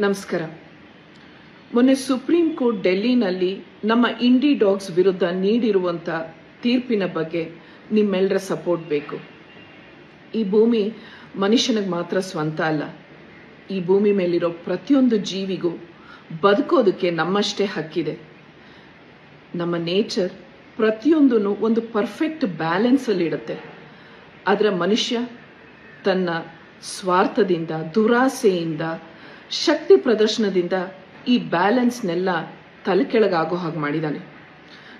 ನಮಸ್ಕಾರ. ಮೊನ್ನೆ supreme court ಡೆಲ್ಲಿನಲ್ಲಿ ನಮ್ಮ ಇಂಡಿ ಡಾಗ್ಸ್ ವಿರುದ್ಧ ನೀಡಿರುವಂಥ ತೀರ್ಪಿನ ಬಗ್ಗೆ ನಿಮ್ಮೆಲ್ಲರ ಸಪೋರ್ಟ್ ಬೇಕು. ಈ ಭೂಮಿ ಮನುಷ್ಯನಿಗೆ ಮಾತ್ರ ಸ್ವಂತ ಅಲ್ಲ. ಈ ಭೂಮಿ ಮೇಲಿರೋ ಪ್ರತಿಯೊಂದು ಜೀವಿಗೂ ಬದುಕೋದಕ್ಕೆ ನಮ್ಮಷ್ಟೇ ಹಕ್ಕಿದೆ. ನಮ್ಮ ನೇಚರ್ ಪ್ರತಿಯೊಂದೂ ಒಂದು ಪರ್ಫೆಕ್ಟ್ ಬ್ಯಾಲೆನ್ಸಲ್ಲಿ ಇಡುತ್ತೆ. ಆದರೆ ಮನುಷ್ಯ ತನ್ನ ಸ್ವಾರ್ಥದಿಂದ, ದುರಾಸೆಯಿಂದ ಶಕ್ತಿ ಪ್ರದರ್ಶನದಿಂದ ಈ ಬ್ಯಾಲೆನ್ಸ್ನೆಲ್ಲ ತಲೆ ಕೆಳಗಾಗೋ ಹಾಗೆ ಮಾಡಿದ್ದಾನೆ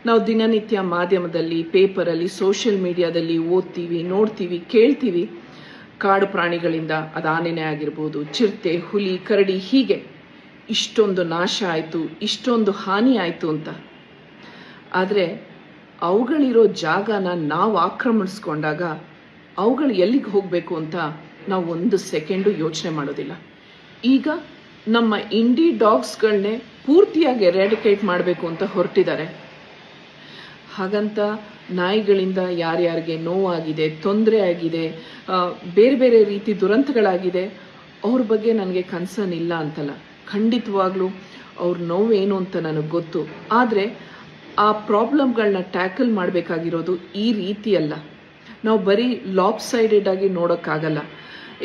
ನಾವು ದಿನನಿತ್ಯ ಮಾಧ್ಯಮದಲ್ಲಿ, ಪೇಪರಲ್ಲಿ, ಸೋಷಿಯಲ್ ಮೀಡಿಯಾದಲ್ಲಿ ಓದ್ತೀವಿ, ನೋಡ್ತೀವಿ, ಕೇಳ್ತೀವಿ. ಕಾಡು ಪ್ರಾಣಿಗಳಿಂದ ಅದು ಆನೆನೇ ಆಗಿರ್ಬೋದು, ಚಿರತೆ, ಹುಲಿ, ಕರಡಿ ಹೀಗೆ ಇಷ್ಟೊಂದು ನಾಶ ಆಯಿತು, ಇಷ್ಟೊಂದು ಹಾನಿ ಆಯಿತು ಅಂತ. ಆದರೆ ಅವುಗಳಿರೋ ಜಾಗನ ನಾವು ಆಕ್ರಮಿಸ್ಕೊಂಡಾಗ ಅವುಗಳು ಎಲ್ಲಿಗೆ ಹೋಗಬೇಕು ಅಂತ ನಾವು ಒಂದು ಸೆಕೆಂಡು ಯೋಚನೆ ಮಾಡೋದಿಲ್ಲ. ಈಗ ನಮ್ಮ ಇಂಡಿ ಡಾಗ್ಸ್ಗಳನ್ನೇ ಪೂರ್ತಿಯಾಗಿ ಎರಾಡಿಕೇಟ್ ಮಾಡಬೇಕು ಅಂತ ಹೊರಟಿದ್ದಾರೆ. ಹಾಗಂತ ನಾಯಿಗಳಿಂದ ಯಾರ್ಯಾರಿಗೆ ನೋವಾಗಿದೆ, ತೊಂದರೆ ಆಗಿದೆ ಬೇರೆ ಬೇರೆ ರೀತಿ ದುರಂತಗಳಾಗಿದೆ, ಅವ್ರ ಬಗ್ಗೆ ನನಗೆ ಕನ್ಸರ್ನ್ ಇಲ್ಲ ಅಂತಲ್ಲ. ಖಂಡಿತವಾಗ್ಲೂ ಅವ್ರ ನೋವೇನು ಅಂತ ನನಗೆ ಗೊತ್ತು. ಆದರೆ ಆ ಪ್ರಾಬ್ಲಮ್ಗಳನ್ನ ಟ್ಯಾಕಲ್ ಮಾಡಬೇಕಾಗಿರೋದು ಈ ರೀತಿಯಲ್ಲ. ನಾವು ಬರೀ ಲಾಪ್ ಸೈಡೆಡ್ ಆಗಿ ನೋಡೋಕ್ಕಾಗಲ್ಲ.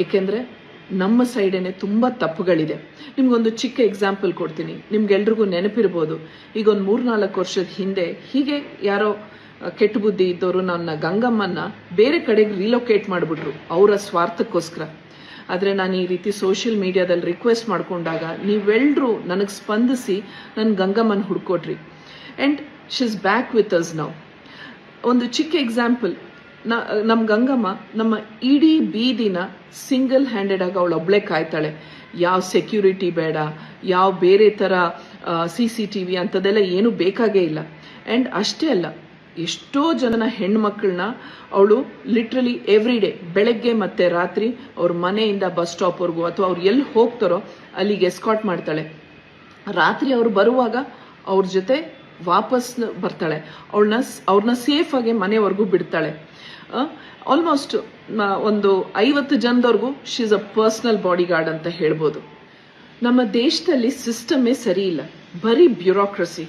ಏಕೆಂದರೆ ನಮ್ಮ ಸೈಡೇನೆ ತುಂಬ ತಪ್ಪುಗಳಿದೆ. ನಿಮ್ಗೊಂದು ಚಿಕ್ಕ ಎಕ್ಸಾಂಪಲ್ ಕೊಡ್ತೀನಿ. ನಿಮ್ಗೆಲ್ರಿಗೂ ನೆನಪಿರ್ಬೋದು. ಈಗ ಒಂದು ಮೂರ್ನಾಲ್ಕು ವರ್ಷದ ಹಿಂದೆ ಹೀಗೆ ಯಾರೋ ಕೆಟ್ಟ ಬುದ್ಧಿ ಇದ್ದವರು ನನ್ನ ಗಂಗಮ್ಮನ್ನ ಬೇರೆ ಕಡೆಗೆ ರಿಲೊಕೇಟ್ ಮಾಡಿಬಿಟ್ರು ಅವರ ಸ್ವಾರ್ಥಕ್ಕೋಸ್ಕರ. ಆದರೆ ನಾನು ಈ ರೀತಿ ಸೋಷಿಯಲ್ ಮೀಡಿಯಾದಲ್ಲಿ ರಿಕ್ವೆಸ್ಟ್ ಮಾಡ್ಕೊಂಡಾಗ ನೀವೆಲ್ಲರೂ ನನಗೆ ಸ್ಪಂದಿಸಿ ನನ್ನ ಗಂಗಮ್ಮನ ಹುಡ್ಕೊಟ್ರಿ and she is back with us ನಾವು ಒಂದು ಚಿಕ್ಕ ಎಕ್ಸಾಂಪಲ್ ನಮ್ಮ ಗಂಗಮ್ಮ ನಮ್ಮ ಇಡೀ ಬೀದಿನ ಸಿಂಗಲ್ ಹ್ಯಾಂಡೆಡ್ ಆಗಿ ಅವಳು ಒಬ್ಳೆ ಕಾಯ್ತಾಳೆ. ಯಾವ ಸೆಕ್ಯೂರಿಟಿ ಬೇಡ, ಯಾವ ಬೇರೆ ಥರ ಸಿ ಸಿ ಟಿ ವಿ ಅಂಥದ್ದೆಲ್ಲ ಏನೂ ಬೇಕಾಗೇ ಇಲ್ಲ. ಆ್ಯಂಡ್ ಅಷ್ಟೇ ಅಲ್ಲ, ಎಷ್ಟೋ ಜನನ ಹೆಣ್ಮಕ್ಳನ್ನ ಅವಳು ಲಿಟ್ರಲಿ ಎವ್ರಿ ಡೇ ಬೆಳಗ್ಗೆ ಮತ್ತೆ ರಾತ್ರಿ ಅವ್ರ ಮನೆಯಿಂದ ಬಸ್ ಸ್ಟಾಪ್ವರೆಗೂ ಅಥವಾ ಅವ್ರು ಎಲ್ಲಿ ಹೋಗ್ತಾರೋ ಅಲ್ಲಿಗೆ ಎಸ್ಕಾಟ್ ಮಾಡ್ತಾಳೆ. ರಾತ್ರಿ ಅವ್ರು ಬರುವಾಗ ಅವ್ರ ಜೊತೆ ವಾಪಸ್ ಬರ್ತಾಳೆ. ಅವಳನ್ನ ಅವ್ರನ್ನ ಸೇಫ್ ಆಗಿ ಮನೆವರೆಗೂ ಬಿಡ್ತಾಳೆ. ಆಲ್ಮೋಸ್ಟ್ ಒಂದು ಐವತ್ತು ಜನದವರೆಗೂ she is a personal bodyguard ಅಂತ ಹೇಳ್ಬೋದು. ನಮ್ಮ ದೇಶದಲ್ಲಿ ಸಿಸ್ಟಮೇ ಸರಿ ಇಲ್ಲ. ಬರೀ ಬ್ಯೂರೋಕ್ರಸಿ